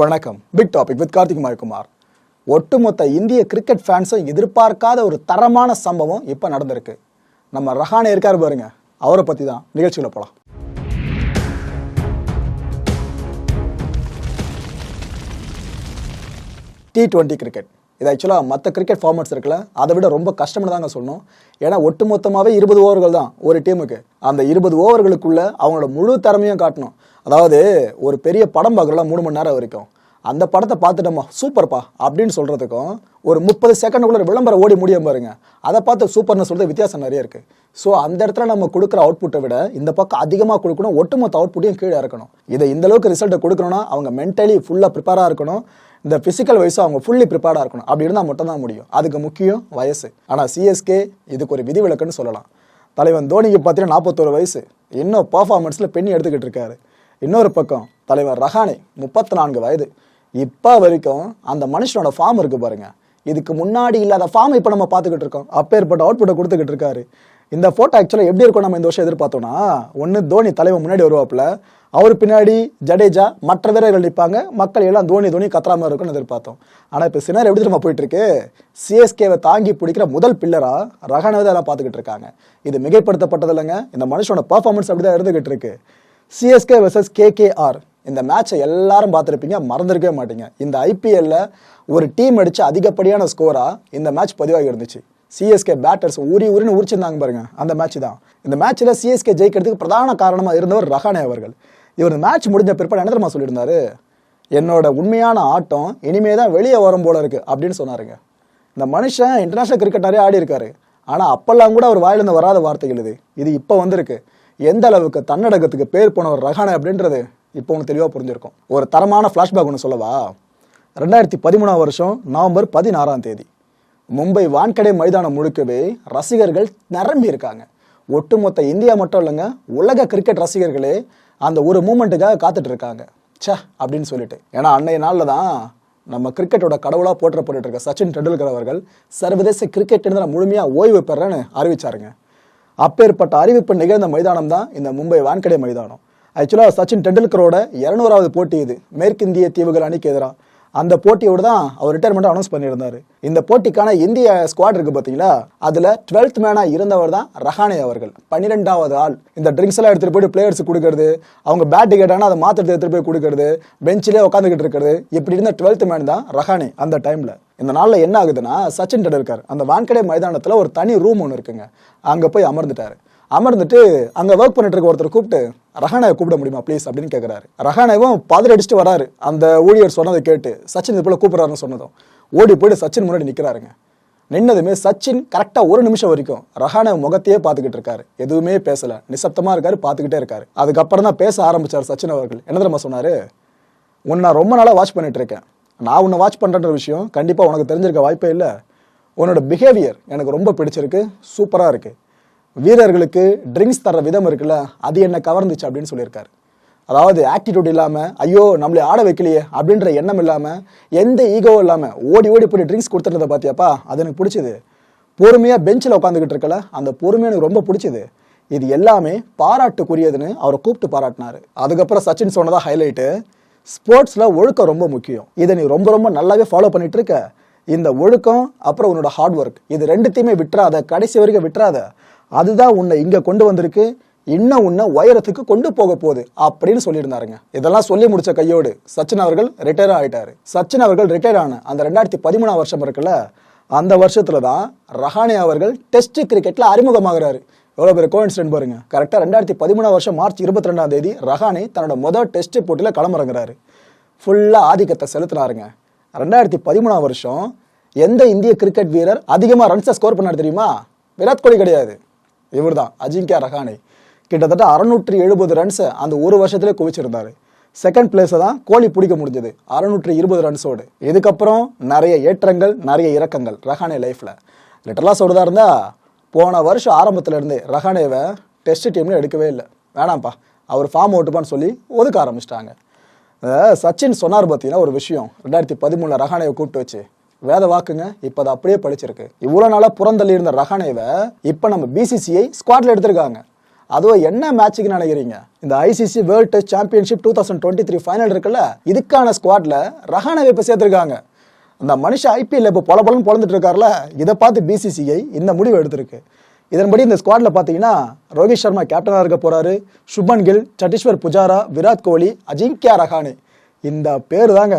வணக்கம். Big topic with Karthik Mayakumar ஒட்டுமொத்த இந்திய கிரிக்கெட் ஃபேன்ஸும் எதிர்பார்க்காத ஒரு தரமான சம்பவம் இப்போ நடந்திருக்கு. நம்ம ரஹானே இருக்காரு பாருங்க. அவரை பற்றி தான் நிகழ்ச்சியில் போகலாம் டி டுவெண்ட்டி கிரிக்கெட் இது ஆக்சுவலாக மற்ற கிரிக்கெட் ஃபார்மட்ஸ் இருக்குல்ல அதை விட ரொம்ப கஷ்டம்னு தாங்க சொல்லணும். ஏன்னா ஒட்டுமொத்தமாகவே இருபது ஓவர்கள் தான் ஒரு டீமுக்கு அந்த இருபது ஓவர்களுக்குள்ள அவங்களோட முழு திறமையும் காட்டணும். அதாவது ஒரு பெரிய படம் பார்க்குறோம்ல மூணு மணி நேரம் வரைக்கும். அந்த படத்தை பார்த்துட்டோமா சூப்பர்ப்பா அப்படின்னு சொல்கிறதுக்கும் ஒரு முப்பது செகண்டுக்குள்ள விளம்பரம் ஓடி முடியும் பாருங்க. அதை பார்த்து சூப்பர்னு சொல்கிறது வித்தியாசம் நிறைய இருக்குது ஸோ அந்த இடத்துல நம்ம கொடுக்குற அவுட்புட்டை விட இந்த பக்கம் அதிகமாக கொடுக்கணும் ஒட்டுமொத்த அவுட்புட்டையும் கீழே இறக்கணும். இதை இந்த அளவுக்கு ரிசல்ட்டை கொடுக்கணும்னா அவங்க மென்டலி ஃபுல்லாக ப்ரிப்பேராக இருக்கணும். இந்த ஃபிசிக்கல் வைஸும் அவங்க ஃபுல்லி ப்ரிப்பேர்டாக இருக்கணும். அப்படி இருந்தால் மட்டும் தான் முடியும். அதுக்கு முக்கியம் வயசு. ஆனால் சிஎஸ்கே இதுக்கு ஒரு விதிவிலக்குன்னு சொல்லலாம். தலைவன் தோனிக்கு பார்த்தீங்கன்னா நாற்பத்தோரு வயசு. இன்னும் பர்ஃபார்மன்ஸில் பெண் எடுத்துக்கிட்டு இருக்காரு. இன்னொரு பக்கம் தலைவர் ரஹானே முப்பத்தி நான்கு வயது. இப்போ வரைக்கும் அந்த மனுஷனோட ஃபார்ம் இருக்கு பாருங்க. இதுக்கு முன்னாடி இல்லாத ஃபார்ம் இப்போ நம்ம பார்த்துக்கிட்டு இருக்கோம். அப்பேற்பட்ட அவுட்புட்டை கொடுத்துக்கிட்டு இருக்காரு. இந்த ஃபோட்டோ ஆக்சுவலாக எப்படி இருக்கும் நம்ம இந்த வருஷம் எதிர்பார்த்தோம்னா ஒன்று தோனி தலைவன் முன்னாடி வருவாப்புல அவர் பின்னாடி ஜடேஜா மற்ற வீரர்கள் நிற்பாங்க மக்கள் எல்லாம் தோனி தோனி கத்துறாம இருக்கும்னு எதிர்பார்த்தோம். ஆனால் இப்போ சினர் எப்படி திரும்ப போயிட்டு இருக்கு சிஎஸ்கேவை தாங்கி பிடிக்கிற முதல் பில்லரா ரகானவே தான் எல்லாம் பார்த்துக்கிட்டு இருக்காங்க. இது மிகைப்படுத்தப்பட்டது இல்லைங்க. இந்த மனுஷனோட பர்ஃபார்மன்ஸ் அப்படி தான் இருந்துகிட்டு இருக்கு. சிஎஸ்கே வெர்சஸ் கேகேஆர் இந்த மேட்சை எல்லாரும் பார்த்துருப்பீங்க மறந்துருக்கவே மாட்டீங்க. இந்த ஐபிஎல்ல ஒரு டீம் அடித்த அதிகப்படியான ஸ்கோரா இந்த மேட்ச் பதிவாகி இருந்துச்சு. சிஎஸ்கே பேட்டர்ஸ் உரி ஊரின்னு உரிச்சிருந்தாங்க பாருங்க. அந்த மேட்ச் தான். இந்த மேட்ச்ல சிஎஸ்கே ஜெயிக்கிறதுக்கு பிரதான காரணமாக இருந்தவர் ரஹானே அவர்கள். இவர் மேட்ச் முடிஞ்ச பிற்பாடு என்ன தெரியுமா சொல்லியிருந்தாரு? என்னோட உண்மையான ஆட்டம் இனிமே தான் வெளியே வரும் போல இருக்கு அப்படின்னு சொன்னாருங்க. இந்த மனுஷன் இன்டர்நேஷனல் கிரிக்கெட்டாரே ஆடி இருக்காரு. ஆனா அப்பெல்லாம் கூட அவர் வாயிலிருந்து வராத வார்த்தைகள் இது. இது இப்போ வந்திருக்கு. எந்த அளவுக்கு தன்னடகத்துக்கு பேர் போனவர் ரஹானே அப்படின்றது இப்போ உங்களுக்கு தெளிவாக புரிஞ்சிருக்கும். ஒரு தரமான ஃப்ளாஷ்பேக் ஒன்று சொல்லவா? ரெண்டாயிரத்தி பதிமூணாம் வருஷம் நவம்பர் பதினாறாம் தேதி. மும்பை வான்கடை மைதானம் முழுக்கவே ரசிகர்கள் நிரம்பி இருக்காங்க. ஒட்டுமொத்த இந்தியா மட்டும் இல்லைங்க உலக கிரிக்கெட் ரசிகர்களே அந்த ஒரு மூமெண்ட்டுக்காக காத்துட்டு இருக்காங்க. ச்சே அப்படின்னு சொல்லிட்டு. ஏன்னா அன்னைய நாளில் தான் நம்ம கிரிக்கெட்டோட கடவுளாக போற்றப்பட்டு இருக்க சச்சின் டெண்டுல்கர் அவர்கள் சர்வதேச கிரிக்கெட் நான் முழுமையாக ஓய்வு பெறேன்னு அறிவிச்சாருங்க. அப்பேற்பட்ட அறிவிப்பு நிகழ்ந்த மைதானம் தான் இந்த மும்பை வான்கடை மைதானம். ஆக்சுவலாக சச்சின் டெண்டுல்கரோட இரநூறாவது போட்டி இது. மேற்கிந்திய தீவுகள் அணிக்கு எதிராக அந்த போட்டியோடு தான் அவர் ரிட்டையர்மெண்ட் அனௌன்ஸ் பண்ணியிருந்தாரு. இந்த போட்டிக்கான இந்திய ஸ்குவாட் இருக்கு பார்த்தீங்களா? அதில் டுவெல்த் மேனாக இருந்தவர் தான் ரஹானே அவர்கள். பன்னிரெண்டாவது ஆள். இந்த ட்ரிங்க்ஸ் எல்லாம் எடுத்துகிட்டு போயிட்டு பிளேயர்ஸ் கொடுக்கறது அவங்க பேட் கேட்டாங்கன்னா அதை மாத்திரத்தை எடுத்துகிட்டு போய் கொடுக்கறது பெஞ்சிலே உட்காந்துக்கிட்டு இருக்கிறது இப்படி இருந்த டுவெல்த் மேன் தான் ரஹானே அந்த டைமில் இந்த நாளில் என்ன ஆகுதுன்னா சச்சின் டெண்டுல்கர் அந்த வான்கடே மைதானத்தில் ஒரு தனி ரூம் ஒன்று இருக்குங்க. அங்கே போய் அமர்ந்துட்டார். அமர்ந்துட்டு அங்கே ஒர்க் பண்ணிட்டு இருக்க ஒருத்தர் கூப்பிட்டு ரஹானை கூப்பிட முடியுமா ப்ளீஸ் அப்படின்னு கேட்குறாரு ரஹானாவும் பதறி அடிச்சுட்டு வராரு. அந்த ஊழியர் சொன்னதை கேட்டு சச்சின் இது போல கூப்பிட்றாருன்னு சொன்னதும் ஓடி போயிட்டு சச்சின் முன்னாடி நிற்கிறாருங்க நின்னதுமே சச்சின் கரெக்டாக ஒரு நிமிஷம் வரைக்கும் ரஹானே முகத்தையே பார்த்துக்கிட்டு இருக்காரு. எதுவுமே பேசலை. நிசப்தமாக இருக்காரு பார்த்துக்கிட்டே இருக்காரு. அதுக்கப்புறம் தான் பேச ஆரம்பிச்சார் சச்சின் அவர்கள். என்ன தெரியுமா சொன்னார்? உன்னை நான் ரொம்ப நாளாக வாட்ச் பண்ணிட்டு இருக்கேன். நான் உன்னை வாட்ச் பண்ணுறன்ற விஷயம் கண்டிப்பாக உனக்கு தெரிஞ்சிருக்க வாய்ப்பே இல்லை. உன்னோட பிஹேவியர் எனக்கு ரொம்ப பிடிச்சிருக்கு. சூப்பராக இருக்குது வீரர்களுக்கு ட்ரிங்க்ஸ் தர விதம் இருக்குல்ல அது என்ன கவர்ந்துச்சு அப்படின்னு சொல்லியிருக்காரு. அதாவது ஆட்டிடியூட் இல்லாமல் ஐயோ நம்மளை ஆட வைக்கலையே அப்படின்ற எண்ணம் இல்லாமல் எந்த ஈகோவும் இல்லாமல் ஓடி ஓடி போய் ட்ரிங்க்ஸ் கொடுத்துருந்ததை பார்த்தியாப்பா அது எனக்கு பிடிச்சது. பொறுமையாக பெஞ்சில் உட்காந்துக்கிட்டு இருக்கல அந்த பொறுமை எனக்கு ரொம்ப பிடிச்சது. இது எல்லாமே பாராட்டுக்குரியதுன்னு அவரை கூப்பிட்டு பாராட்டினாரு. அதுக்கப்புறம் சச்சின் சொன்னதாக ஹைலைட்டு ஸ்போர்ட்ஸில் ஒழுக்கம் ரொம்ப முக்கியம். இதை நீ ரொம்ப ரொம்ப நல்லாவே ஃபாலோ பண்ணிட்டு இருக்க. இந்த ஒழுக்கம் அப்புறம் உன்னோட ஹார்ட் ஒர்க் இது ரெண்டுத்தையுமே விட்டுறாத கடைசி வரைக்கும் விட்டுறாத. அதுதான் உன்னை இங்கே கொண்டு வந்திருக்கு. இன்னும் உன்னை உயரத்துக்கு கொண்டு போக போகுது அப்படின்னு சொல்லியிருந்தாருங்க. இதெல்லாம் சொல்லி முடிச்ச கையோடு சச்சின் அவர்கள் ரிட்டையர் ஆகிட்டார் சச்சின் அவர்கள் ரிட்டையர் ஆன அந்த ரெண்டாயிரத்தி பதிமூணாம் வருஷம் இருக்குல்ல அந்த வருஷத்துல தான் ரஹானே அவர்கள் டெஸ்ட் கிரிக்கெட்ல அறிமுகமாகிறாரு. எவ்வளோ பெரிய கோயின்சிடென்ட் பாருங்க. கரெக்டாக ரெண்டாயிரத்தி பதிமூணாம் வருஷம் மார்ச் இருபத்தி ரெண்டாம் தேதி ரஹானே தன்னோட முதல் டெஸ்ட் போட்டியில் களமிறங்குறாரு. ஃபுல்லாக ஆதிக்கத்தை செலுத்தினாருங்க. ரெண்டாயிரத்தி பதிமூணாம் வருஷம் எந்த இந்திய கிரிக்கெட் வீரர் அதிகமாக ரன்ஸை ஸ்கோர் பண்ணார் தெரியுமா? விராட் கோலி கிடையாது. இவர் தான் அஜிங்கியா ரஹானே. கிட்டத்தட்ட அறுநூற்றி எழுபது ரன்ஸை அந்த ஒரு வருஷத்துலேயே குவிச்சிருந்தாரு. செகண்ட் பிளேஸை தான் கோலி பிடிக்க முடிஞ்சது. அறுநூற்றி இருபது ரன்ஸோடு இதுக்கப்புறம் நிறைய ஏற்றங்கள் நிறைய இறக்கங்கள் ரஹானே லைஃப்பில் லிட்டரலாக சொல்றதா இருந்தால் போன வருஷம் ஆரம்பத்துல இருந்தே ரஹானேவை டெஸ்ட் டீம்ல எடுக்கவே இல்லை. வேணாம்ப்பா அவர் ஃபார்ம் ஓட்டுப்பான்னு சொல்லி ஒதுக்க ஆரம்பிச்சிட்டாங்க. சச்சின் சொன்னார் பார்த்தீங்கன்னா ஒரு விஷயம் ரெண்டாயிரத்தி பதிமூணில் ரஹானேவை கூப்பிட்டு வச்சு வேத வாக்குங்க இப்போ அது அப்படியே படிச்சிருக்கு. இவ்வளோ நாளாக புறந்தள்ளி இருந்த ரஹானேவை இப்போ நம்ம பிசிசிஐ ஸ்குவாட்ல எடுத்திருக்காங்க. அதுவும் என்ன மேட்சுக்கு நினைக்கிறீங்க? இந்த ICC world test championship two thousand twenty three final இருக்குல்ல இதுக்கான ஸ்குவாட்ல ரஹானவை இப்போ சேர்த்துருக்காங்க. அந்த மனுஷன் ஐபிஎல் இப்போ பொல பொலன்னு பொழந்துட்டு இருக்கார்ல இதை பார்த்து பிசிசிஐ இந்த முடிவு எடுத்திருக்கு. இதன்படி இந்த ஸ்குவாட்ல பார்த்தீங்கன்னா ரோஹித் சர்மா கேப்டனாக இருக்க போறாரு. சுப்மன் கில் சட்டீஸ்வர் புஜாரா விராட் கோலி அஜிங்கியா ரஹானே. இந்த பேர் தாங்க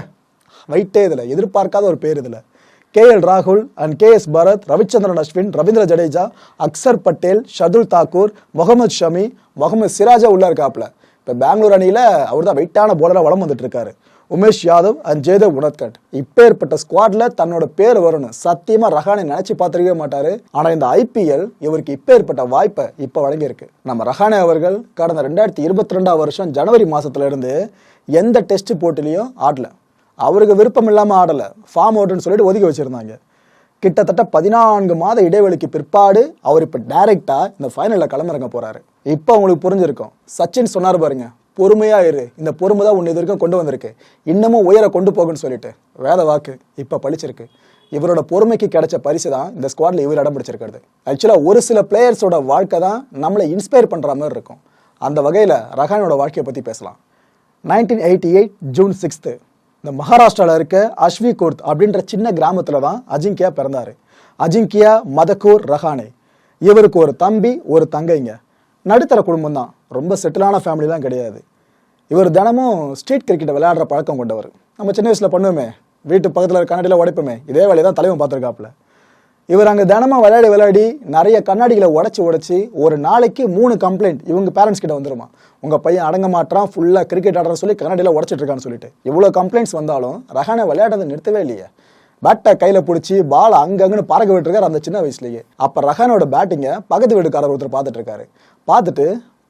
வைட்டே இதில் எதிர்பார்க்காத ஒரு பேர் இதில். கே எல் ராகுல் and K S Bharat Ravichandran Ashwin Ravindra Jadeja Axar Patel Shardul Thakur Mohammed Shami Mohammed சிராஜா உள்ள இருக்காப்ல இப்போ பெங்களூர் அணியில் அவர் தான் வெயிட்டான போலராக வளம் வந்துட்டு இருக்காரு உமேஷ் யாதவ் அண்ட் ஜெய்தவ் உனத்கட் இப்பேற்பட்ட ஸ்குவாட்ல தன்னோட பேர் வரும்னு சத்தியமா ரஹானை நினைச்சு பார்த்துருக்கவே மாட்டாரு. ஆனா இந்த ஐபிஎல் இவருக்கு இப்பேற்பட்ட வாய்ப்பை இப்ப வழங்கியிருக்கு. நம்ம ரஹானே அவர்கள் கடந்த ரெண்டாயிரத்தி இருபத்தி ரெண்டாம் வருஷம் ஜனவரி மாசத்துல இருந்து எந்த டெஸ்ட் போட்டிலையும் ஆடல. அவருக்கு விருப்பம் இல்லாமல் ஆடலை. ஃபார்ம் அவுட்னு சொல்லிட்டு ஒதுக்கி வச்சிருந்தாங்க. கிட்டத்தட்ட பதினான்கு மாத இடைவெளிக்கு பிற்பாடு அவர் இப்போ டைரெக்டாக இந்த ஃபைனலில் களமிறங்க போகிறாரு இப்போ உங்களுக்கு புரிஞ்சிருக்கும். சச்சின் சொன்னார் பாருங்க பொறுமையாக இரு. இந்த பொறுமை தான் உன் இது வரைக்கும் கொண்டு வந்திருக்கு. இன்னமும் உயர கொண்டு போகுன்னு சொல்லிட்டு. வேத வாக்கு இப்போ பழிச்சிருக்கு. இவரோட பொறுமைக்கு கிடைச்ச பரிசு தான் இந்த ஸ்குவாடில் இவர் இடம் பிடிச்சிருக்கிறது. ஆக்சுவலாக ஒரு சில பிளேயர்ஸோட வாழ்க்கை தான் நம்மளை இன்ஸ்பயர் பண்ணுற மாதிரி இருக்கும். அந்த வகையில் ரஹானோட வாழ்க்கையை பற்றி பேசலாம். Nineteen eighty eight June sixth இந்த மகாராஷ்டிராவில் இருக்க அஸ்வி கோர்த் அப்படின்ற சின்ன கிராமத்தில் தான் அஜிங்கியா பிறந்தார். அஜிங்கியா மதக்கூர் ரஹானே. இவருக்கு ஒரு தம்பி ஒரு தங்கைங்க. நடுத்தர குடும்பம் தான். ரொம்ப செட்டிலான ஃபேமிலிலாம் கிடையாது. இவர் தினமும் ஸ்ட்ரீட் கிரிக்கெட்டை விளையாடுற பழக்கம் கொண்டவர். நம்ம சின்ன வயசில் பண்ணுவோமே. வீட்டு பக்கத்தில் இருக்க கண்ணாடியில் உடைப்போமே. இதே வேலையை தான் தலைவன் பார்த்துருக்காப்புல. இவர் அங்கே தினமும் விளையாடி விளையாடி நிறைய கண்ணாடிகளை உடச்சி உடைச்சி ஒரு நாளைக்கு மூணு கம்ப்ளைண்ட் இவங்க பேரண்ட்ஸ் கிட்ட வந்துருமா? உங்கள் பையன் அடங்க மாட்டான் ஃபுல்லாக கிரிக்கெட் ஆடுறான்னு சொல்லி கண்ணாடியில் உடச்சிட்டு இருக்கான்னு சொல்லிட்டு. இவ்வளோ கம்ப்ளைண்ட்ஸ் வந்தாலும் ரஹானை விளையாடுறதை நிறுத்தவே இல்லையே. பேட்டை கையில் பிடிச்சி பால் அங்கங்கன்னு பறக்க விட்டுருக்காரு அந்த சின்ன வயசுலேயே. அப்போ ரஹானோட பேட்டிங்கை பக்கத்து வீட்டுக்காரர் ஒருத்தர் பார்த்துட்டு இருக்காரு பார்த்துட்டு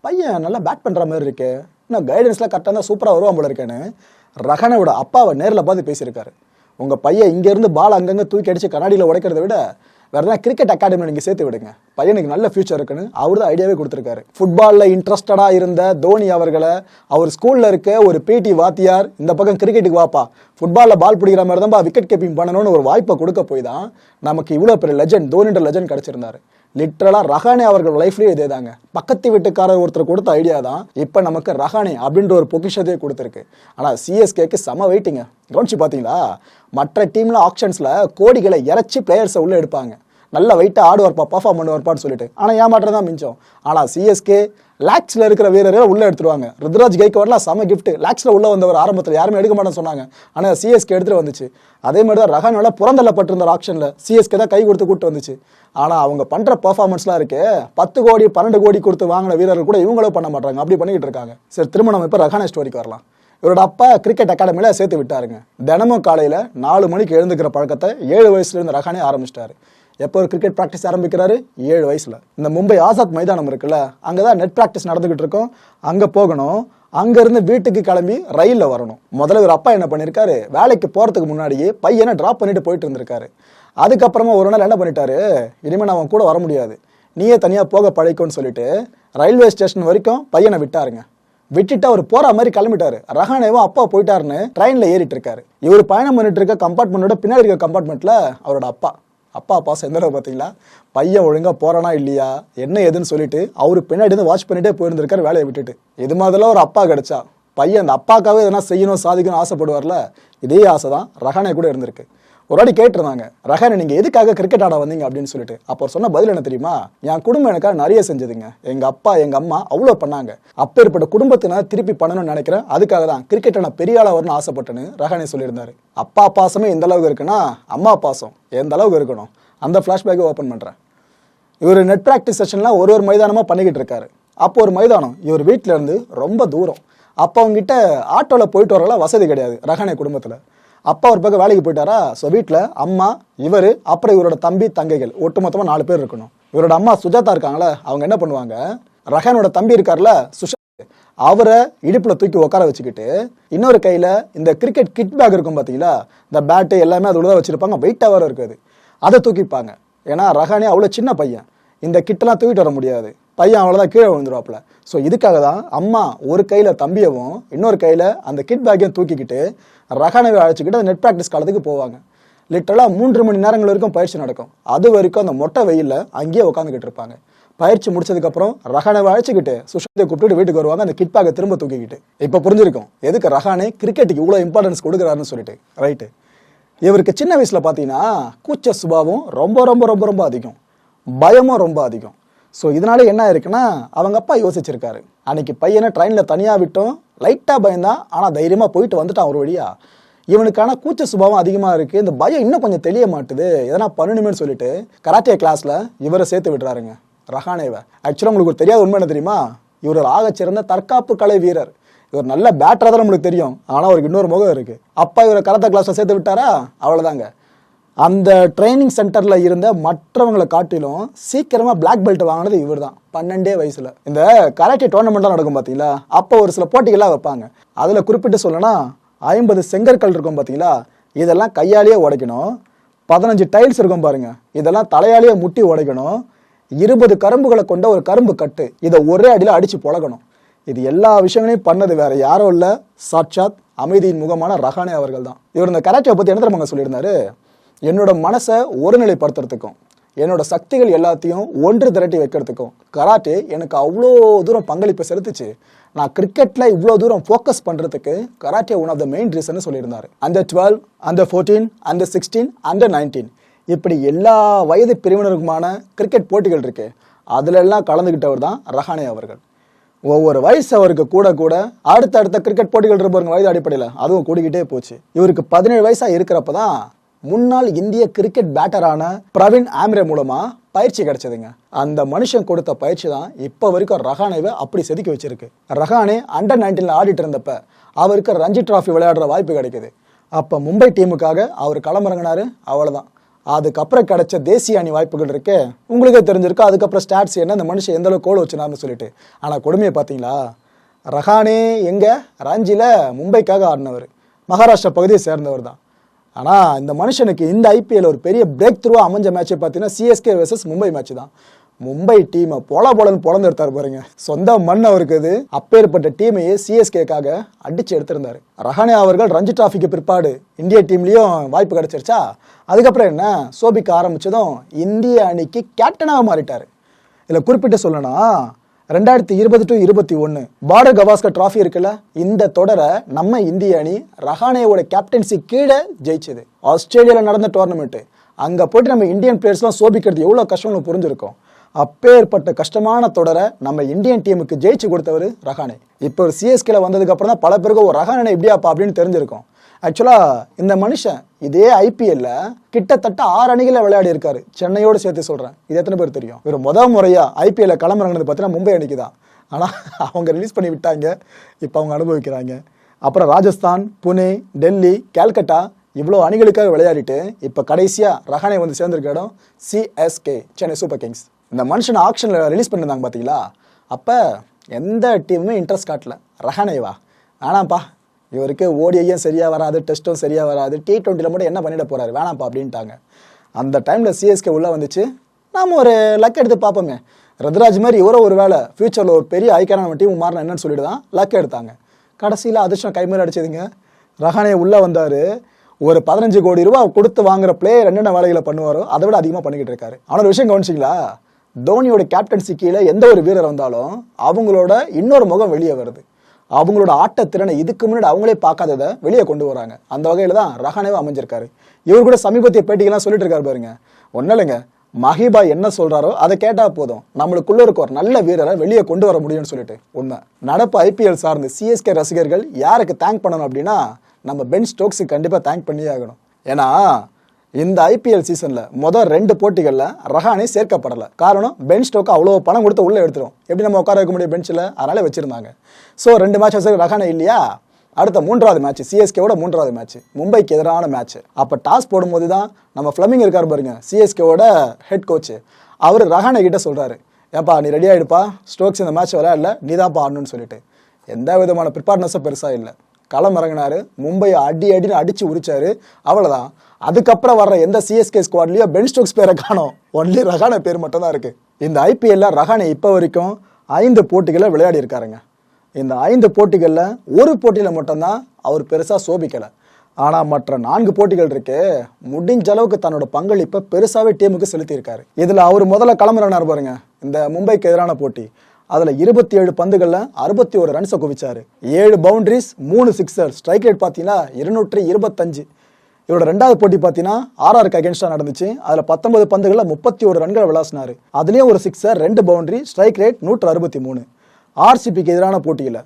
பையன் நல்லா பேட் பண்ணுற மாதிரி இருக்கு. இன்னும் கைடன்ஸ்லாம் கரெக்டாக தான் சூப்பராக வருவான் போல இருக்கேன்னு. ரஹானோட அப்பாவை நேரில் பார்த்து பேசியிருக்காரு. உங்கள் பையன் இங்கேருந்து பால் அங்கங்கே தூக்கி அடித்து கண்ணாடியில் உடைக்கிறத விட வேற எதாவது கிரிக்கெட் அகாடமியில் நீங்கள் சேர்த்து விடுங்க. பையனுக்கு நல்ல ஃபியூச்சர் இருக்குன்னு அவர் தான் ஐடியாவே கொடுத்துருக்காரு. ஃபுட்பாலில் இன்ட்ரெஸ்டடாக இருந்த தோனி அவர்களை அவர் ஸ்கூலில் இருக்க ஒரு பிடி வாத்தியார் இந்த பக்கம் கிரிக்கெட்டுக்கு வாப்பா. ஃபுட்பாலில் பால் பிடிக்கிற மாதிரி தான்ப்பா விக்கெட் கீப்பிங் பண்ணணும்னு ஒரு வாய்ப்பை கொடுக்க போய் தான் நமக்கு இவ்வளோ பெரிய லெஜண்ட் தோனின்ற லெஜண்ட் கிடச்சிருந்தாரு. லிட்ரலாக ரஹானே அவர்கள் லைஃப்லேயே இதே தாங்க. பக்கத்து வீட்டுக்காரர் ஒருத்தர் கொடுத்த ஐடியா தான் இப்போ நமக்கு ரஹானே அப்படின்ற ஒரு பொக்கிஷத்தையே கொடுத்துருக்கு. ஆனால் சிஎஸ்கேக்கு செம வெயிட்டிங்க கவனிச்சு பார்த்தீங்களா? மற்ற டீமில் ஆக்ஷன்ஸில் கோடிகளை இறச்சி பிளேயர்ஸை உள்ளே எடுப்பாங்க. நல்ல வெயிட்டாக ஆடுவார்ப்பா பர்ஃபார்ம் பண்ணுவார்ப்பான்னு சொல்லிட்டு. ஆனால் ஏமாற்றம் தான் மிஞ்சம் ஆனால் சிஎஸ்கே லேக்ஸில் இருக்கிற வீரரை உள்ளே எடுத்துருவாங்க. ருத்ராஜ் கைக்வாட்லாம் செம கிஃப்ட் லேக்ஸில் உள்ள வந்தவர் ஆரம்பத்தில் யாருமே எடுக்க மாட்டேன்னு சொன்னாங்க. ஆனால் சிஎஸ்கே எடுத்துட்டு வந்துச்சு. அதே மாதிரி தான் ரஹானோட புறந்தள்ளப்பட்டிருந்த ஆப்ஷனில் சிஎஸ்கே தான் கை கொடுத்து கூட்டு வந்துச்சு. ஆனால் அவங்க பண்ணுற பர்ஃபார்மன்ஸ்லாம் இருக்கு பத்து கோடி பன்னெண்டு கோடி கொடுத்து வாங்கின வீரர்கள் கூட இவங்களும் பண்ண மாட்டாங்க. அப்படி பண்ணிக்கிட்டு இருக்காங்க. சரி திரும்ப நம்ம இப்போ ரஹானே ஸ்டோரிக்கு வரலாம். இவரோட அப்பா கிரிக்கெட் அகாடமியில் சேர்த்து விட்டாருங்க. தினமும் காலையில் நாலு மணிக்கு எழுந்துக்கிற பழக்கத்தை ஏழு வயசுலேருந்து ரஹானே ஆரம்பிச்சிட்டாரு. எப்போ ஒரு கிரிக்கெட் ப்ராக்டிஸ் ஆரம்பிக்கிறாரு? ஏழு வயசில். இந்த மும்பை ஆசாத் மைதானம் இருக்குல்ல அங்கே தான் நெட் ப்ராக்டிஸ் நடந்துக்கிட்டு இருக்கோம். அங்கே போகணும். அங்கேருந்து வீட்டுக்கு கிளம்பி ரயிலில் வரணும். முதல்ல இவர் அப்பா என்ன பண்ணியிருக்காரு வேலைக்கு போகிறதுக்கு முன்னாடியே பையனை ட்ராப் பண்ணிட்டு போயிட்டு இருந்திருக்காரு. அதுக்கப்புறமா ஒரு நாள் என்ன பண்ணிட்டாரு? இனிமேல் நான் அவன் கூட வர முடியாது. நீயே தனியாக போக பழைக்கும்னு சொல்லிட்டு ரயில்வே ஸ்டேஷன் வரைக்கும் பையனை விட்டாருங்க. விட்டுட்டு அவர் போற மாதிரி கிளம்பிட்டாரு. ரஹானேவும் அப்பா போயிட்டாருன்னு ட்ரெயின்ல ஏறிட்டு இருக்காரு. இவர் பயணம் பண்ணிட்டு இருக்க கம்பார்ட்மெண்டோட பின்னாடி இருக்க கம்பார்ட்மெண்ட்ல அவரோட அப்பா. அப்பா அப்பா எந்த பார்த்தீங்களா பையன் ஒழுங்கா போறானா இல்லையா? என்ன ஏதுன்னு சொல்லிட்டு அவர் பின்னாடி இருந்து வாட்ச் பண்ணிட்டே போயிருந்திருக்காரு வேலையை விட்டுட்டு. இது மாதிரிலாம் ஒரு அப்பா கிடைச்சா. பையன் அந்த அப்பாக்காவே எதனா செய்யணும் சாதிக்கணும் ஆசைப்படுவார்ல? இதே ஆசை தான் ரஹானே கூட இருந்திருக்கு. ஒரு வாட்டி கேட்டிருந்தாங்க. ரஹானே நீங்க எதுக்காக கிரிக்கெட் ஆட வந்தீங்க அப்படின்னு சொல்லிட்டு. அப்போ சொன்ன பதில் என்ன தெரியுமா? என் குடும்பம் எனக்காக நிறைய செஞ்சதுங்க. எங்க அப்பா எங்க அம்மா அவ்வளோ பண்ணாங்க. அப்பேற்பட்ட குடும்பத்தை நான் திருப்பி பண்ணணும்னு நினைக்கிறேன். அதுக்காக தான் கிரிக்கெட்டை நான் பெரிய ஆளாக வரணும்னு ஆசைப்பட்டேன்னு ரஹானே சொல்லியிருந்தாரு. அப்பா பாசமே எந்த அளவுக்கு இருக்குன்னா அம்மா பாசம். எந்த அளவுக்கு இருக்கணும்? அந்த ஃப்ளாஷ்பேக்கை ஓப்பன் பண்றேன். இவர் நெட் ப்ராக்டிஸ் செஷன்லாம் ஒரு ஒரு மைதானமாக பண்ணிக்கிட்டு இருக்காரு. அப்போ ஒரு மைதானம் இவர் வீட்டில இருந்து ரொம்ப தூரம். அப்போ அவங்ககிட்ட ஆட்டோவில் போயிட்டு வரலாம் வசதி கிடையாது ரஹானே குடும்பத்தில். அப்பா ஒரு பக்கம் வேலைக்கு போயிட்டாரா? ஸோ வீட்டில் அம்மா இவர் அப்புறம் இவரோட தம்பி தங்கைகள். ஒட்டுமொத்தமாக நாலு பேர் இருக்கணும். இவரோட அம்மா சுஜாதா இருக்காங்களே அவங்க என்ன பண்ணுவாங்க? ரஹானோட தம்பி இருக்கார்ல சுஷாந்த் அவரை இடுப்பில் தூக்கி உட்கார வச்சுக்கிட்டு இன்னொரு கையில் இந்த கிரிக்கெட் கிட் பேக் இருக்கும் பார்த்தீங்களா இந்த பேட்டு எல்லாமே அதோட தான் வச்சுருப்பாங்க வெயிட்டா வேற இருக்காது. அதை தூக்கிப்பாங்க. ஏன்னா ரஹானே அவ்வளோ சின்ன பையன். இந்த கிட்டெல்லாம் தூக்கிட்டு வர முடியாது. பையன் அவ்வளோதான் கீழே விழுந்துருவாப்புல. ஸோ இதுக்காக தான் அம்மா ஒரு கையில் தம்பியவும் இன்னொரு கையில் அந்த கிட் பேக்கையும் தூக்கிக்கிட்டு ரஹானவை அழைச்சிக்கிட்டு அந்த நெட் ப்ராக்டிஸ் காலத்துக்கு போவாங்க. லிட்டரலாக மூன்று மணி நேரங்கள் வரைக்கும் பயிற்சி நடக்கும். அது வரைக்கும் அந்த மொட்டை வெயிலில் அங்கேயே உட்காந்துக்கிட்டு இருப்பாங்க. பயிற்சி முடிச்சதுக்கப்புறம் ரஹானை அழைச்சிக்கிட்டு சுஷாந்தை கூப்பிட்டு வீட்டுக்கு வருவாங்க. அந்த கிட் திரும்ப தூக்கிக்கிட்டு. இப்போ புரிஞ்சிருக்கும். எதுக்கு ரஹானே கிரிக்கெட்டுக்கு இவ்வளோ இம்பார்ட்டன்ஸ் கொடுக்குறாருன்னு சொல்லிட்டு. ரைட்டு இவருக்கு சின்ன வயசில் பார்த்தீங்கன்னா கூச்ச சுபாவம் ரொம்ப ரொம்ப ரொம்ப ரொம்ப அதிகம். பயமும் ரொம்ப அதிகம். ஸோ இதனால என்ன இருக்குன்னா அவங்க அப்பா யோசிச்சிருக்காரு. அன்னைக்கு பையனை ட்ரெயினில் தனியாக விட்டோம். லைட்டாக பயந்தான் ஆனால் தைரியமாக போயிட்டு வந்துட்டான் ஒரு வழியா. இவனுக்கான கூச்ச சுபாவம் அதிகமாக இருக்குது இந்த பயம் இன்னும் கொஞ்சம் தெரிய மாட்டுது. எதனா பண்ணணுமேனு சொல்லிட்டு கராத்தே கிளாஸில் இவரை சேர்த்து விடுறாருங்க. ரஹானேவை. ஆக்சுவலாக உங்களுக்கு ஒரு தெரியாத உண்மை என்ன தெரியுமா? இவர் ஆகச்சிறந்த தற்காப்பு கலை வீரர். இவர் நல்ல பேட்டராக தான் நம்மளுக்கு தெரியும். ஆனால் அவருக்கு இன்னொரு முகம் இருக்குது அப்பா இவரை கராத்தே கிளாஸில் சேர்த்து விட்டாரா? அவ்வளோதாங்க அந்த ட்ரைனிங் சென்டரில் இருந்த மற்றவங்களை காட்டிலும் சீக்கிரமாக பிளாக் பெல்ட் வாங்கினது இவர் தான் பன்னெண்டே வயசில். இந்த கராட்டே டோர்னமெண்ட்லாம் நடக்கும் பார்த்தீங்களா அப்போ ஒரு சில போட்டிகள்லாம் வைப்பாங்க. அதில் குறிப்பிட்டு சொல்லணும்னா ஐம்பது செங்கற்கள் இருக்கும் பார்த்தீங்களா இதெல்லாம் கையாலேயே உடைக்கணும். பதினஞ்சு டைல்ஸ் இருக்கும் பாருங்க. இதெல்லாம் தலையாலேயே முட்டி உடைக்கணும். இருபது கரும்புகளை கொண்ட ஒரு கரும்பு கட்டு. இதை ஒரே அடியில் அடித்து புழகணும். இது எல்லா விஷயங்களையும் பண்ணது வேற யாரும் இல்லை. சாட்சாத் அமைதியின் முகமான ரஹானே அவர்கள் தான் இவர் இந்த கராட்டியை பற்றி என்ன தெரியுமாங்க சொல்லியிருந்தாரு? என்னோட மனசை ஒருநிலைப்படுத்துறதுக்கும் என்னோட சக்திகள் எல்லாத்தையும் ஒன்று திரட்டி வைக்கிறதுக்கும் கராட்டே எனக்கு அவ்வளோ தூரம் பங்களிப்பு செலுத்துச்சு. நான் கிரிக்கெட்டில் இவ்வளோ தூரம் ஃபோக்கஸ் பண்ணுறதுக்கு karate one of the main reason சொல்லியிருந்தார். அந்த டுவெல் அந்த ஃபோர்டீன் அந்த சிக்ஸ்டீன் அந்த நைன்டீன் இப்படி எல்லா வயது பிரிவினருக்குமான கிரிக்கெட் போட்டிகள் இருக்கு. அதிலெல்லாம் கலந்துக்கிட்டவர் தான் ரஹானே அவர்கள். ஒவ்வொரு வயசு அவருக்கு கூட கூட அடுத்த அடுத்த கிரிக்கெட் போட்டிகள் இருப்பாருங்க வயது அடிப்படையில் அதுவும் கூடிக்கிட்டே போச்சு. இவருக்கு பதினேழு வயசாக இருக்கிறப்ப தான் முன்னாள் இந்திய கிரிக்கெட் பேட்டரான பிரவீன் ஆம்ரே மூலமா பயிற்சி கிடைச்சதுங்க. அந்த மனுஷன் கொடுத்த பயிற்சி தான் இப்போ வரைக்கும் ரஹானேவை அப்படி செதுக்கி வச்சிருக்கு. ரஹானே அண்டர் நைன்டீன்ல ஆடிட்டு இருந்தப்ப அவருக்கு ரஞ்சி டிராஃபி விளையாடுற வாய்ப்பு கிடைக்குது. அப்போ மும்பை டீமுக்காக அவர் களமிறங்கினாரு அவ்வளவுதான். அதுக்கப்புறம் கிடைச்ச தேசிய அணி வாய்ப்புகள் இருக்கு உங்களுக்கே தெரிஞ்சிருக்கு அதுக்கப்புறம் ஸ்டாட்ஸ் என்ன இந்த மனுஷன் எந்த அளவுக்கு கோல் வச்சுனார்னு சொல்லிட்டு. ஆனால் கொடுமையை பார்த்தீங்களா? ரஹானே எங்க? ரஞ்சியில் மும்பைக்காக ஆடினவர். மகாராஷ்டிரா பகுதியை சேர்ந்தவர் தான். ஆனால் இந்த மனுஷனுக்கு இந்த ஐபிஎல் ஒரு பெரிய பிரேக் த்ரூவாக அமைஞ்ச மேட்ச்சை பார்த்தீங்கன்னா சிஎஸ்கே வர்சஸ் மும்பை மேட்ச் தான். மும்பை டீமை பொல பொலன்னு பொழந்து எடுத்தார் பாருங்க. சொந்த மண் அவருக்கு இது அப்பேற்பட்ட டீமையே சிஎஸ்கேக்காக அடிச்சு எடுத்திருந்தாரு. ரஹானே அவர்கள் ரஞ்சி டிராஃபிக்கு பிற்பாடு இந்திய டீம்லேயும் வாய்ப்பு கிடைச்சிருச்சா? அதுக்கப்புறம் என்ன? சோபிக்க ஆரம்பிச்சதும் இந்திய அணிக்கு கேப்டனாக மாறிட்டார். இதில் குறிப்பிட்டு சொல்லணும்னா ரெண்டாயிரத்தி இருபது டு இருபத்தி ஒன்று பார்டர் கவாஸ்கர் டிராஃபி இருக்குல்ல இந்த தொடரை நம்ம இந்திய அணி ரஹானேவோட கேப்டன்சி கீழே ஜெயிச்சது. ஆஸ்திரேலியாவில் நடந்த டோர்னமெண்ட்டு அங்கே போயிட்டு நம்ம இந்தியன் பிளேயர்ஸ்லாம் சோபிக்கிறது எவ்வளோ கஷ்டம்னு புரிஞ்சிருக்கோம். அப்பேற்பட்ட கஷ்டமான தொடரை நம்ம இந்தியன் டீமுக்கு ஜெயிச்சு கொடுத்தவர் ரஹானே. இப்போ ஒரு சிஎஸ்கேல வந்ததுக்கு அப்புறம் தான் பல பேருக்கு ஒரு ரஹானே எப்படியாப்பா அப்படின்னு தெரிஞ்சிருக்கும். ஆக்சுவலா இந்த மனுஷன் இதே ஐபிஎல்ல கிட்டத்தட்ட ஆறு அணிகளை விளையாடி இருக்காரு. சென்னையோடு சேர்த்து சொல்றேன். இது எத்தனை பேர் தெரியும்? இவர் முத முறையா ஐபிஎல்ல களமிறங்கினது பார்த்தீங்கன்னா மும்பை அணிக்கு தான். ஆனால் அவங்க ரிலீஸ் பண்ணி விட்டாங்க. இப்போ அவங்க அனுபவிக்கிறாங்க. அப்புறம் ராஜஸ்தான் புனே டெல்லி கேல்கட்டா இவ்வளோ அணிகளுக்காக விளையாடிட்டு இப்போ கடைசியாக ரஹானே வந்து சேர்ந்திருக்க இடம் சிஎஸ்கே சென்னை சூப்பர் கிங்ஸ் இந்த மனுஷன் ஆக்ஷனில் ரிலீஸ் பண்ணிருந்தாங்க பார்த்தீங்களா அப்போ எந்த டீமுமே இன்ட்ரெஸ்ட் காட்டல. ரஹானேவா? வேணாம்ப்பா. இவருக்கு ஓடிஐயும் சரியாக வராது டெஸ்ட்டும் சரியாக வராது. டி ட்வெண்ட்டியில் மட்டும் என்ன பண்ணிட போகிறாரு வேணாம்ப்பா அப்படின்ட்டாங்க. அந்த டைமில் சிஎஸ்கே உள்ளே வந்துச்சு. நாம ஒரு லக் எடுத்து பார்ப்போமே. ரத்ராஜ் மாதிரி இவரோ ஒரு வேலை ஃபியூச்சரில் ஒரு பெரிய ஐக்கான டீம் மாறின என்னன்னு சொல்லிட்டு தான் லக் எடுத்தாங்க. கடைசியில் அதிர்ஷ்டம் கைமேல அடிச்சதுங்க. ரஹானே உள்ளே வந்தார். ஒரு பதினஞ்சு கோடி ரூபா கொடுத்து வாங்குற பிளேயர் என்னென்ன வேலைகளை பண்ணுவாரோ அதை விட அதிகமாக பண்ணிக்கிட்டு இருக்காரு. ஆனால் ஒரு விஷயம் கவனிச்சிங்களா? தோனியோட கேப்டன்சி கீழே எந்த ஒரு வீரர் வந்தாலும் அவங்களோட இன்னொரு முகம் வெளியே வருது. அவங்களோட ஆட்டத்திறனை இதுக்கு முன்னாடி அவங்களே பார்க்காததை வெளியே கொண்டு வராங்க. அந்த வகையில் தான் ரஹானேவா அமைஞ்சிருக்காரு. இவர் கூட சமீபத்திய பேட்டிகள்லாம் சொல்லிட்டு இருக்காரு பாருங்க. ஒன்றும் இல்லைங்க. மஹிபா என்ன சொல்றாரோ அதை கேட்டா போதும். நம்மளுக்குள்ள இருக்க ஒரு நல்ல வீரரை வெளியே கொண்டு வர முடியும்னு சொல்லிட்டு. உண்மை. நடப்பு ஐபிஎல் சார்ந்த சிஎஸ்கே ரசிகர்கள் யாருக்கு தேங்க் பண்ணணும் அப்படின்னா நம்ம பென் ஸ்டோக்ஸுக்கு கண்டிப்பாக தேங்க் பண்ணியே ஆகணும். ஏன்னா இந்த ஐபிஎல் சீசன்ல மொதல் ரெண்டு போட்டிகளில் ரஹானே சேர்க்கப்படல. காரணம் பெஞ்ச் ஸ்டோக்கு அவ்வளோ பணம் கொடுத்து உள்ளே எடுத்துரும். எப்படி நம்ம உட்கார வைக்க முடியும் பெஞ்சில் அதனால வச்சிருந்தாங்க. ஸோ ரெண்டு மேட்ச் ரஹானே இல்லையா? அடுத்த மூன்றாவது மேட்ச் சிஎஸ்கேவோட மூன்றாவது மேட்ச் மும்பைக்கு எதிரான மேட்ச் அப்போ டாஸ் போடும்போது தான் நம்ம ஃப்ளமிங் இருக்கார் பாருங்க சிஎஸ்கேவோட ஹெட் கோச் அவர் ரஹானே கிட்ட சொல்கிறாரு ஏப்பா நீ ரெடி ஆகிடுப்பா ஸ்டோக்ஸ் இந்த மேட்ச் விளையாடல நீ தான் ஆடணும்னு சொல்லிட்டு. எந்த விதமான ப்ரிப்பேர்னஸும் பெருசாக இல்லை. களமிறங்கினாரு. மும்பையை அடி அடின்னு அடிச்சு உரிச்சாரு. அவ்வளவுதான். அதுக்கப்புறம் வர்ற எந்த சிஎஸ்கே ஸ்குவாட்லயோ பென் ஸ்டோக்ஸ் பேரை காணோம். ஒன்லி ரஹான பேர் மட்டும் தான் இருக்கு. இந்த ஐபிஎல்ல ரஹானே இப்போ வரைக்கும் ஐந்து போட்டிகளை விளையாடி இருக்காருங்க. இந்த ஐந்து போட்டிகளில் ஒரு போட்டியில் மட்டும்தான் அவர் பெருசாக சோபிக்கலை. ஆனால் மற்ற நான்கு போட்டிகள் இருக்கு முடிஞ்ச அளவுக்கு தன்னோட பங்களிப்பை பெருசாகவே டீமுக்கு செலுத்தியிருக்காரு. இதில் அவர் முதல்ல கிளம்புறாரு பாருங்க. இந்த மும்பைக்கு எதிரான போட்டி. அதில் இருபத்தி ஏழு பந்துகளில் அறுபத்தி ஒரு ரன்ஸை குவிச்சார். ஏழு பவுண்டரிஸ் மூணு சிக்ஸர் ஸ்ட்ரைக் ரேட் பார்த்தீங்கன்னா இருநூற்றி இருபத்தஞ்சு. இவரோட ரெண்டாவது போட்டி பார்த்தீங்கன்னா ஆர்ஆருக்கு அகேன்ஸ்டாக நடந்துச்சு. அதில் பத்தொன்பது பந்துகளில் முப்பத்தி ஒரு ரன்களை விளாசினாரு. அதுலேயும் ஒரு சிக்ஸர் ரெண்டு பவுண்டரி ஸ்ட்ரைக் ரேட் நூற்று அறுபத்தி மூணு ஆர்சிபிக்கு எதிரான போட்டியில்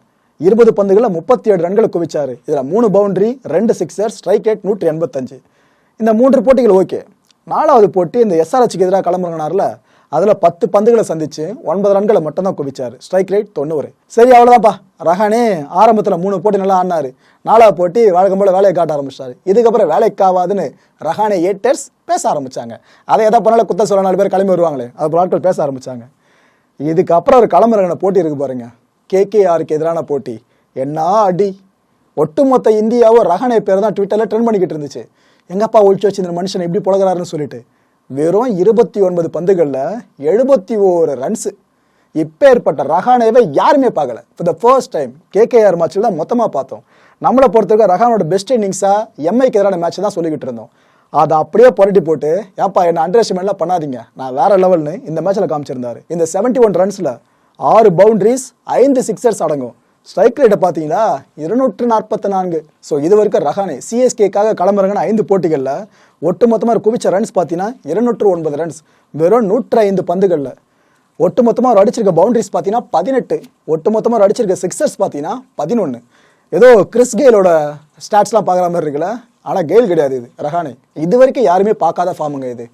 இருபது பந்துகளில் முப்பத்தி ஏழு ரன்களை குவிச்சார். இதில் மூணு பவுண்டரி ரெண்டு சிக்ஸர் ஸ்ட்ரைக் ரேட் நூற்றி எண்பத்தஞ்சு. இந்த மூன்று போட்டிகள் ஓகே நாலாவது போட்டி இந்த எஸ்ஆர்ஹெச்சுக்கு எதிராக கிளம்புறங்கனார்ல அதில் பத்து பந்துகளை சந்திச்சு ஒன்பது ரன்களை மட்டும்தான் குவிச்சார். ஸ்ட்ரைக் ரேட் தொண்ணூறு. சரி அவ்வளோதான்ப்பா ரஹானே ஆரம்பத்தில் மூணு போட்டி நல்லா ஆடினாரு. நாலாவது போட்டி வழக்கம் போல வேலையை காட்ட ஆரம்பிச்சிட்டாரு இதுக்கப்புறம் வேலைக்காவாதுன்னு ரஹானே ஏட்டர்ஸ் பேச ஆரம்பிச்சாங்க. அதை எதை பண்ணாலும் குத்த சொல்ல நாலு பேர் கிளம்பி வருவாங்களே. அது ஆட்கள் பேச ஆரம்பித்தாங்க இதுக்கப்புறம் ஒரு கிளம்புறங்கின போட்டி இருக்கு பாருங்க. கேகேஆருக்கு எதிரான போட்டி. என்ன அடி. ஒட்டுமொத்த இந்தியாவோ ரஹானே பேர் தான் ட்விட்டரில் ட்ரெண்ட் பண்ணிக்கிட்டு இருந்துச்சு. எங்கப்பா ஒழிச்சு வச்சு இந்த மனுஷன் எப்படி புழகிறாருன்னு சொல்லிட்டு. வெறும் இருபத்தி ஒன்பது பந்துகளில் எழுபத்தி ஓரு ரன்ஸு இப்பேற்பட்ட ரஹானேவை யாருமே பார்க்கல. For the first time KKR மேட்ச்சில் தான் மொத்தமாக பார்த்தோம். நம்மளை பொறுத்தவரைக்கும் ரஹானோட பெஸ்ட் இன்னிங்ஸாக எம்ஐக்கு எதிரான மேட்ச் தான் சொல்லிக்கிட்டு இருந்தோம். அதை அப்படியே புரட்டி போட்டு ஏப்பா என்ன அண்டர் எஸ்டிமேட்லாம் பண்ணாதீங்க. நான் வேற லெவல்னு இந்த மேட்ச்சில் காமிச்சிருந்தாரு. இந்த செவன்ட்டி ஒன் ரன்ஸில் ஆறு பவுண்ட்ரிஸ் ஐந்து சிக்ஸர்ஸ் அடங்கும். ஸ்ட்ரைக் ரேட்டை பார்த்தீங்களா? இருநூற்று நாற்பத்தி நான்கு. ஸோ இது வரைக்கும் ரஹானே சிஎஸ்கேக்காக களமிறங்கின ஐந்து போட்டிகளில் ஒட்டுமொத்தமாக குவிச்ச ரன்ஸ் பார்த்தீங்கன்னா இருநூற்று ஒன்பது ரன்ஸ் வெறும் நூற்று ஐந்து பந்துகளில். ஒட்டுமொத்தமாக அவர் அடிச்சிருக்க பவுண்டரிஸ் பார்த்தீங்கன்னா பதினெட்டு. ஒட்டுமொத்தமாக அவர் அடிச்சிருக்க சிக்ஸர்ஸ் பார்த்தீங்கன்னா பதினொன்று ஏதோ கிறிஸ் கெயிலோட ஸ்டாட்ஸ்லாம் பார்க்குற மாதிரி இருக்குல்ல. ஆனால் கெயில் கிடையாது இது ரஹானே. இது வரைக்கும் யாருமே பார்க்காத ஃபார்முங்க இது.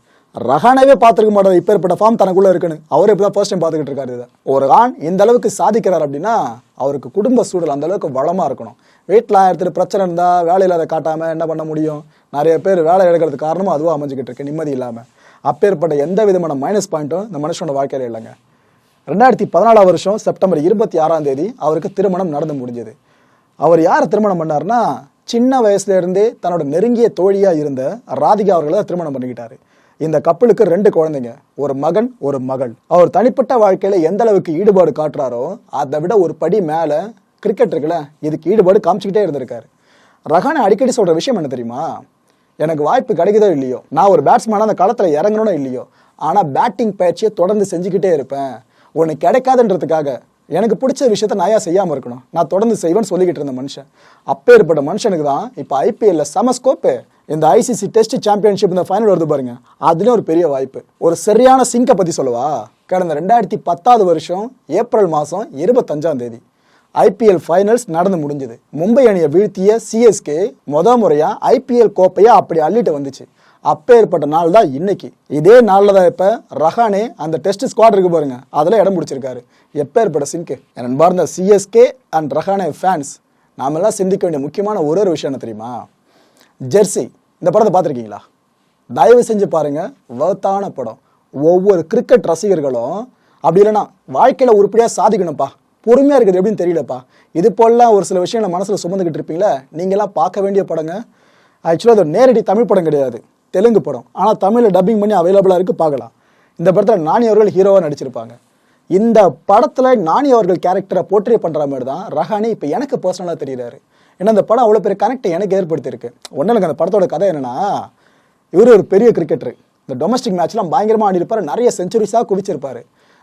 ரஹானவே பார்த்துருக்க மாட்டார் இப்பேற்பட்ட ஃபார்ம் தனக்குள்ளே இருக்குன்னு. அவர் இப்போ தான் ஃபர்ஸ்ட் டைம் பார்த்துக்கிட்டு இருக்காரு இதை. ஒரு ஆண் இந்த அளவுக்கு சாதிக்கிறார் அப்படின்னா அவருக்கு குடும்ப சூழல் அந்த அளவுக்கு வளமாக இருக்கணும். வீட்டில் ஆயிரத்துல பிரச்சனை இருந்தால் வேலையில் அதை காட்டாமல் என்ன பண்ண முடியும்? நிறைய பேர் வேலை எடுக்கிறதுக்கு காரணமும் அதுவும் அமைஞ்சிக்கிட்டு இருக்கு நிம்மதி இல்லாமல் அப்பேற்பட்ட எந்த விதமான மைனஸ் பாயிண்ட்டும் இந்த மனுஷனோட வாழ்க்கையில் இல்லைங்க. ரெண்டாயிரத்தி பதினாலாம் வருஷம் செப்டம்பர் இருபத்தி ஆறாம் தேதி அவருக்கு திருமணம் நடந்து முடிஞ்சது. அவர் யாரை திருமணம் பண்ணார்னா சின்ன வயசுலேருந்தே தன்னோட நெருங்கிய தோழியாக இருந்த ராதிகா அவர்களை திருமணம் பண்ணிக்கிட்டாரு. இந்த கப்பலுக்கு ரெண்டு குழந்தைங்க ஒரு மகன் ஒரு மகள். அவர் தனிப்பட்ட வாழ்க்கையில எந்த அளவுக்கு ஈடுபாடு காட்டுறாரோ அதை விட ஒரு படி மேல கிரிக்கெட் இருக்குல்ல இதுக்கு ஈடுபாடு காமிச்சிக்கிட்டே இருந்திருக்காரு. ரஹானா அடிக்கடி சொல்ற விஷயம் என்ன தெரியுமா? எனக்கு வாய்ப்பு கிடைக்குதோ இல்லையோ? நான் ஒரு பேட்ஸ்மேனாக அந்த களத்தில் இறங்கணும்னோ இல்லையோ? ஆனால் பேட்டிங் பயிற்சியை தொடர்ந்து செஞ்சுக்கிட்டே இருப்பேன். உனக்கு கிடைக்காதுன்றதுக்காக எனக்கு பிடிச்ச விஷயத்த நான் ஏன் செய்யாமல் இருக்கணும்? நான் தொடர்ந்து செய்வேன்னு சொல்லிக்கிட்டு இருந்த மனுஷன். அப்பேற்பட்ட மனுஷனுக்கு தான் இப்போ ஐபிஎல்ல செம ஸ்கோப்பு இந்த ஐசிசி டெஸ்ட் சாம்பியன்ஷிப் இந்த ஃபைனல் வருது பாருங்க. அதுலேயும் ஒரு பெரிய வாய்ப்பு. ஒரு சரியான சிங்கை பற்றி சொல்லவா? கடந்த ரெண்டாயிரத்தி பத்தாவது வருஷம் ஏப்ரல் மாதம் இருபத்தஞ்சாம் தேதி ஐபிஎல் ஃபைனல்ஸ் நடந்து முடிஞ்சது. மும்பை அணியை வீழ்த்திய சிஎஸ்கே முத முறையாக ஐபிஎல் கோப்பையை அப்படி அள்ளிட்டு வந்துச்சு. அப்போ ஏற்பட்ட நாள் தான் இன்னைக்கு. இதே நாளில் தான் இப்போ ரஹானே அந்த டெஸ்ட் ஸ்குவாட் இருக்கு பாருங்க. அதில் இடம் பிடிச்சிருக்காரு. எப்பேற்பட்ட சிங்கு என் அன்பார்ந்த சிஎஸ்கே அண்ட் ரஹானே ஃபேன்ஸ் நாமெல்லாம் சிந்திக்க வேண்டிய முக்கியமான ஒரு ஒரு விஷயம் என்ன தெரியுமா? ஜெர்சி. இந்த படத்தை பார்த்துருக்கீங்களா? தயவு செஞ்சு பாருங்கள் வர்த்தான படம். ஒவ்வொரு கிரிக்கெட் ரசிகர்களும் அப்படி இல்லைனா வாழ்க்கையில் உருப்படியாக சாதிக்கணும்ப்பா. பொறுமையாக இருக்குது எப்படின்னு தெரியலப்பா. இது போலலாம் ஒரு சில விஷயங்களை மனசில் சுமந்துக்கிட்டு இருப்பீங்களே நீங்களாம் பார்க்க வேண்டிய படங்க. ஆக்சுவலாக அது நேரடி தமிழ் படம் கிடையாது தெலுங்கு படம். ஆனால் தமிழில் டப்பிங் பண்ணி அவைலபிளாக இருக்குது பார்க்கலாம். இந்த படத்தில் நானி அவர்கள் ஹீரோவாக நடிச்சிருப்பாங்க. இந்த படத்தில் நானி அவர்கள் கேரக்டரை போர்ட்ரே பண்ணுற மாதிரி தான் ரஹானி இப்போ எனக்கு பர்சனலாக தெரிகிறாரு ஏன்னா இந்த படம் அவ்வளோ பெரிய கனெக்ட் எனக்கு ஏற்படுத்தியிருக்கு. ஒன்றும் எனக்கு அந்த படத்தோட கதை என்னென்னா இவர் ஒரு பெரிய கிரிக்கெட்டர் இந்த டொமஸ்டிக் மேட்ச்லாம் பயங்கரமாக ஆடிருப்பார் நிறைய செஞ்சுரிஸாக குவிச்சிருப்பாரு.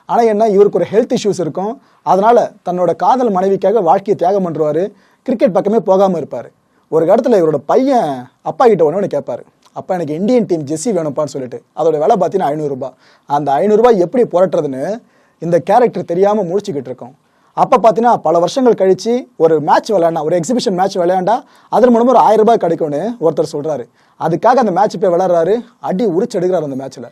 ஆனால் என்ன இவருக்கு ஒரு ஹெல்த் இஷ்யூஸ் இருக்கும். அதனால் தன்னோட காதல் மனைவிக்காக வாழ்க்கையை தியாகம் பண்ணுவார் கிரிக்கெட் பக்கமே போகாமல் இருப்பார். ஒரு இடத்துல இவரோட பையன் அப்பா கிட்ட ஒன்று ஒன்று கேட்பாரு. அப்பா எனக்கு இந்தியன் டீம் ஜெஸ்ஸி வேணும்ப்பான்னு சொல்லிட்டு. அதோட விலை பார்த்தீங்கன்னா ஐநூறுரூபா அந்த ஐநூறுரூபா எப்படி புரட்டுறதுன்னு இந்த கேரக்டர் தெரியாமல் முடிச்சுக்கிட்டு இருக்கோம். அப்போ பார்த்தீங்கன்னா பல வருஷங்கள் கழித்து ஒரு மேட்ச் விளையாண்டா ஒரு எக்ஸிபிஷன் மேட்ச் விளையாண்டா அதன் மூலமாக ஒரு ஆயிரம் ரூபாய் கிடைக்கும்னு ஒருத்தர் சொல்கிறாரு அதுக்காக அந்த மேட்ச் போய் விளையாடுறாரு. அடி உரிச்சு எடுக்கிறார் அந்த மேட்ச்சில்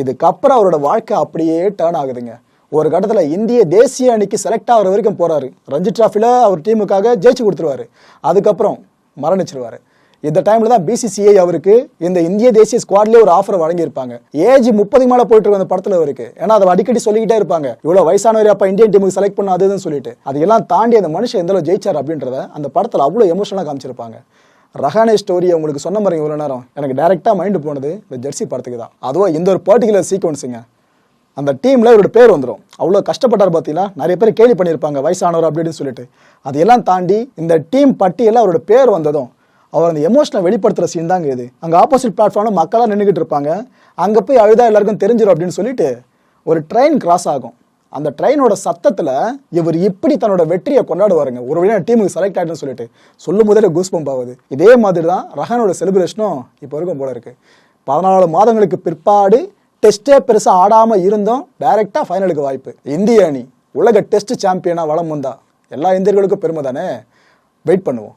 இதுக்கப்புறம் அவரோட வாழ்க்கை அப்படியே டேர்ன் ஆகுதுங்க. ஒரு கட்டத்தில் இந்திய தேசிய அணிக்கு செலக்ட் ஆகிற வரைக்கும் போகிறாரு ரஞ்சி டிராஃபியில் அவர் டீமுக்காக ஜெயிச்சு கொடுத்துருவாரு. அதுக்கப்புறம் மரணிச்சிருவார். இந்த டைம்ல தான் பிசிசிஐ அவருக்கு இந்த இந்திய தேசிய ஸ்குவாட்லேயே ஒரு ஆஃபர் வழங்கியிருப்பாங்க. ஏஜ் முப்பதுக்கு மேலே போயிட்டு இருக்க அந்த படத்துல அவருக்கு. ஏன்னா அதை அடிக்கடி சொல்லிக்கிட்டே இருப்பாங்க. இவ்வளோ வயசானவர் அப்போ இந்தியன் டீமுக்கு செலக்ட் பண்ண அதுன்னு சொல்லிட்டு. அதையெல்லாம் தாண்டி அந்த மனுஷன் எந்த அளவு ஜெயிச்சார் அப்படின்றத அந்த படத்தில் அவ்வளோ எமோஷனலாக காமிச்சிருப்பாங்க. ரஹானே ஸ்டோரி உங்களுக்கு சொன்ன மாதிரி இவ்வளோ நேரம் எனக்கு டேரெக்டாக மைண்டு போனது இந்த ஜெர்சி படத்துக்கு தான். அதுவும் இந்த ஒரு பர்டிகுலர் சீக்வன்ஸுங்க அந்த டீமில் இவரோட பேர் வந்துடும் அவ்வளோ கஷ்டப்பட்டார் பார்த்தீங்களா நிறைய பேர் கேள்வி பண்ணியிருப்பாங்க வயசானவர் அப்படின்னு சொல்லிட்டு. அதையெல்லாம் தாண்டி இந்த டீம் பட்டியலில் அவரோட பேர் வந்ததும் அவர் அந்த எமோஷனை வெளிப்படுத்துகிற சீன் தாங்க இது. அங்கே ஆப்போசிட் பிளாட்ஃபார்மில் மக்களாக நின்றுக்கிட்டு இருப்பாங்க. அங்கே போய் அழுதா எல்லாருக்கும் தெரிஞ்சிடும் அப்படின்னு சொல்லிட்டு ஒரு ட்ரெயின் கிராஸ் ஆகும். அந்த ட்ரெயினோட சத்தத்தில் இவர் இப்படி தன்னோட வெற்றியை கொண்டாடுவாருங்க. ஒரு வழியாக டீமுக்கு செலக்ட் ஆகிட்டுன்னு சொல்லிட்டு. சொல்லும் போதே கூஸ் பம்ப் ஆகுது. இதே மாதிரி தான் ரஹானோட செலிப்ரேஷனும் இப்போ இருக்கும் போல இருக்கு. பதினாலு மாதங்களுக்கு பிற்பாடு டெஸ்ட்டே பெருசாக ஆடாமல் இருந்தோம். டைரெக்டாக ஃபைனலுக்கு வாய்ப்பு. இந்திய அணி உலக டெஸ்ட் சாம்பியனாக வளம் வந்தா. எல்லா இந்தியர்களுக்கும் பெருமை தானே? வெயிட் பண்ணுவோம்.